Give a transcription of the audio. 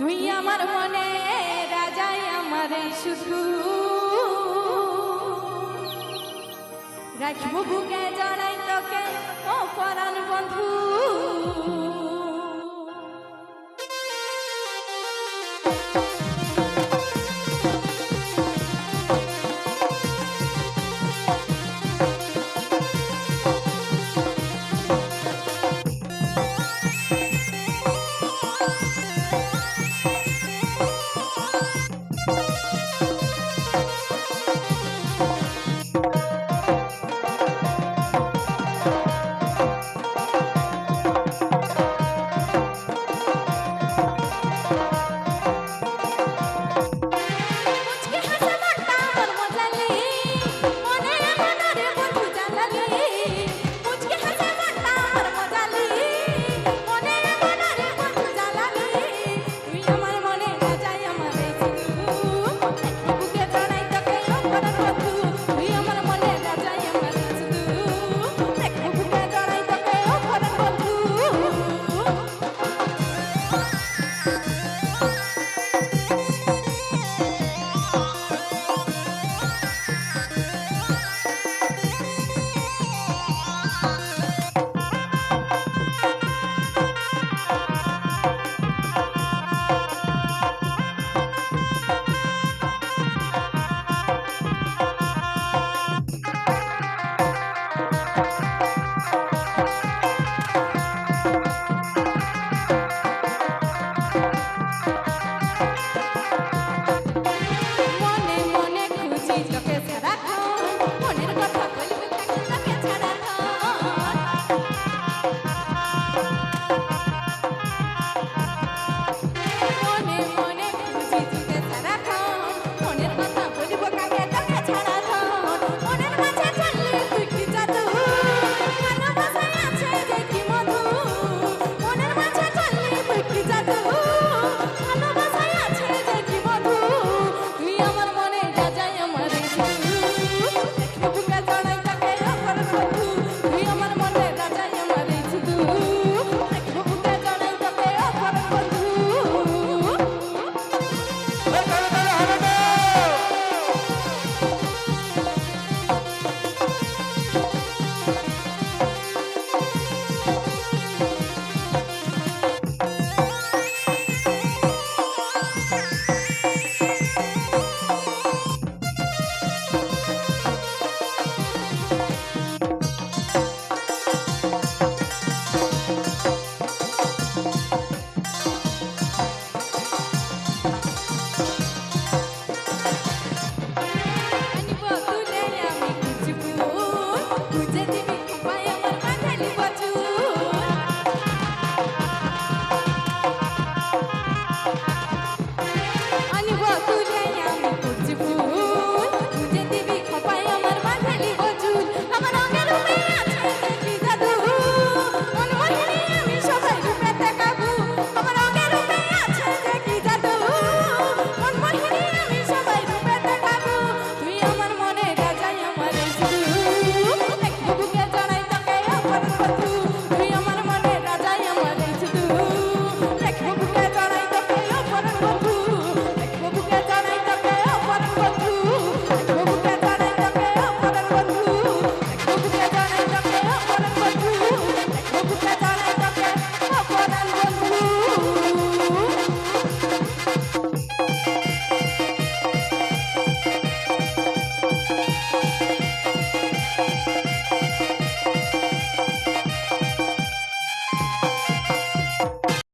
তুই আমার মনে রাজাই আমার শুধু। রাখব বুকে জড়াই তোকে ও পরাণ বন্ধু।